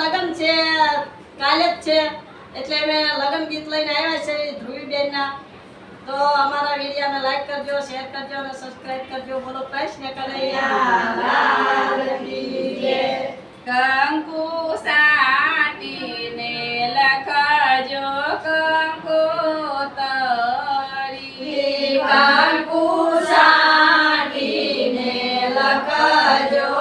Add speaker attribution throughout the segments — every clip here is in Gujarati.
Speaker 1: લગ્ન છે કાલે જ છે. એટલે અમે લગ્ન ગીત લઈને આવ્યા છે ધ્રુવીબેનના. તો અમારા વિડીયોને લાઈક કરજો શેર કરજો અને સબસ્ક્રાઇબ કરજો. બોલો કૃષ્ણ કનૈયા
Speaker 2: કંકુ સાટીને લખજો કંકુ તરી
Speaker 1: કંકુ સાટીને લખજો.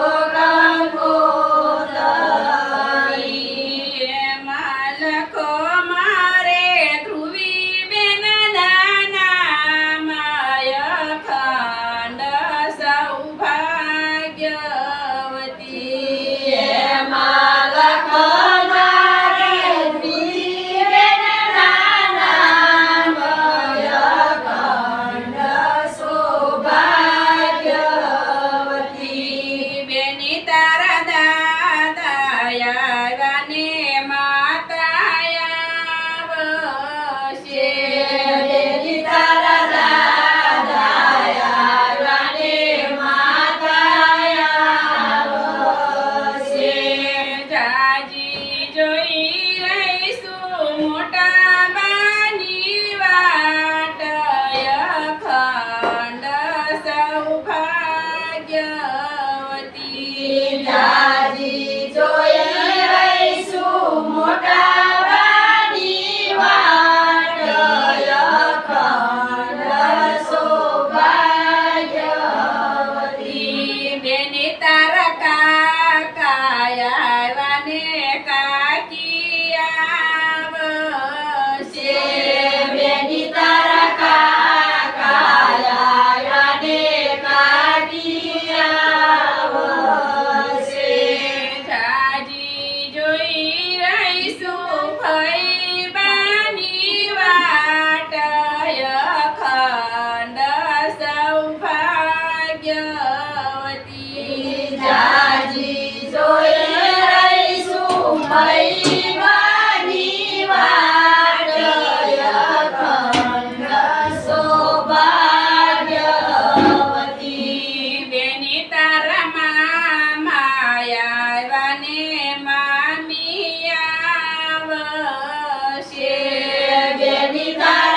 Speaker 2: 谢谢你在。